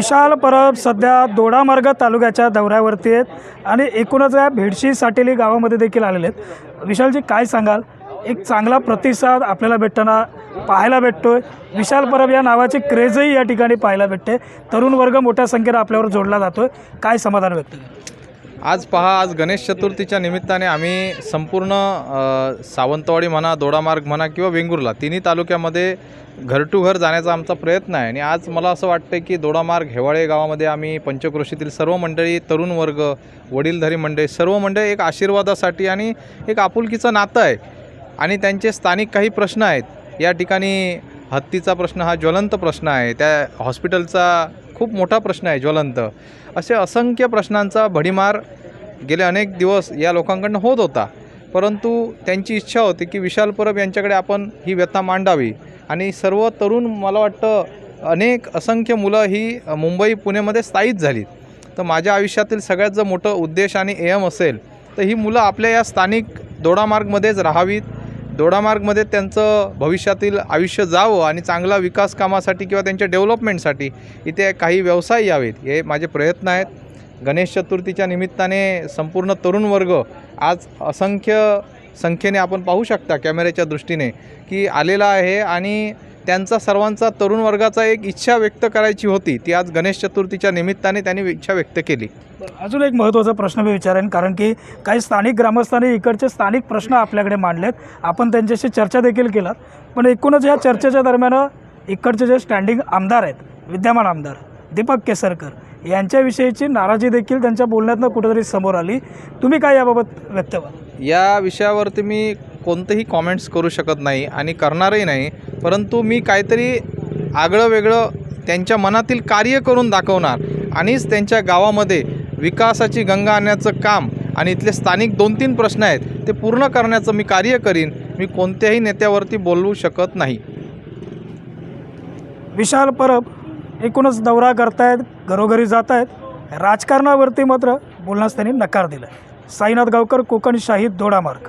विशाल परब सध्या दोडामार्ग तालुक्याच्या दौऱ्यावरती आहेत आणि एकूणच या भेडशी साटेली गावामध्ये देखील आलेले आहेत. विशालजी काय सांगाल? एक चांगला प्रतिसाद आपल्याला भेटताना पाहायला भेटतोय. विशाल परब या नावाची क्रेजही या ठिकाणी पाहायला भेटते. तरुण वर्ग मोठ्या संख्येनं आपल्यावर जोडला जातोय. काय समाधान व्यक्त आज पहा आज गणेश चतुर्थीच्या निमित्ताने आम्ही संपूर्ण सावंतवाडी म्हणा दोडामार्ग म्हणा किंवा वेंगुर्ला तिन्ही तालुक्यामध्ये घर टू घर जाण्याचा आमचा प्रयत्न आहे. आणि आज मला असं वाटतं की दोडामार्ग हेवाळे गावामध्ये आम्ही पंचक्रोशीतील सर्व मंडळी तरुण वर्ग वडीलधारी मंडळी सर्व मंडळी एक आशीर्वादासाठी आणि एक आपुलकीचं नातं आहे. आणि त्यांचे स्थानिक काही प्रश्न आहेत या ठिकाणी हत्तीचा प्रश्न हा ज्वलंत प्रश्न आहे. त्या हॉस्पिटलचा खूप मोठा प्रश्न आहे ज्वलंत. असे असंख्य प्रश्नांचा भडीमार गेले अनेक दिवस या लोकांकडनं होत होता. परंतु त्यांची इच्छा होती की विशाल परब यांच्याकडे आपण ही व्यथा मांडावी. आणि सर्व तरुण मला वाटतं अनेक असंख्य मुलं ही मुंबई पुणेमध्ये स्थायिक झाली तर माझ्या आयुष्यातील सगळ्यात जर मोठं उद्देश आणि एम असेल तर ही मुलं आपल्या या स्थानिक दोडामार्गमध्येच राहावीत. दोडामार्गमध्ये त्यांचं भविष्यातील आयुष्य जावं आणि चांगला विकास कामासाठी किंवा त्यांच्या डेव्हलपमेंटसाठी इथे काही व्यवसाय यावेत. हे माझे प्रयत्न आहेत. गणेश चतुर्थीच्या निमित्ताने संपूर्ण तरुण वर्ग आज असंख्य संख्येने आपण पाहू शकता कॅमेऱ्याच्या दृष्टीने की आलेला आहे आणि त्यांचा सर्वांचा तरुण वर्गाचा एक इच्छा व्यक्त करायची होती. ती आज गणेश चतुर्थीच्या निमित्ताने त्यांनी इच्छा व्यक्त केली. अजून एक महत्त्वाचा प्रश्न मी विचारेन कारण की काही स्थानिक ग्रामस्थांनी इकडचे स्थानिक प्रश्न आपल्याकडे मांडलेत. आपण त्यांच्याशी चर्चा देखील केलात पण एकूणच या चर्चेच्या दरम्यान इकडचे जे स्टँडिंग आमदार आहेत विद्यमान आमदार दीपक केसरकर यांच्याविषयीची नाराजी देखील त्यांच्या बोलण्यातनं कुठेतरी समोर आली. तुम्ही काय याबाबत व्यक्त व्हाल? या विषयावरती मी कोणतंही कॉमेंट्स करू शकत नाही आणि करणारही नाही. परंतु मी काहीतरी आगळं वेगळं त्यांच्या मनातील कार्य करून दाखवणार आणिच त्यांच्या गावामध्ये विकासाची गंगा आणण्याचं काम आणि इथले स्थानिक दोन तीन प्रश्न आहेत ते पूर्ण करण्याचं मी कार्य करीन मी कोणत्याही नेत्यावरती बोलवू शकत नाही. विशाल परब एकूणच दौरा करतायत घरोघरी जात आहेत राजकारणावरती मात्र बोलण्यास त्यांनी नकार दिला साईनाथ गावकर कोकण शाहीद दोडामार्ग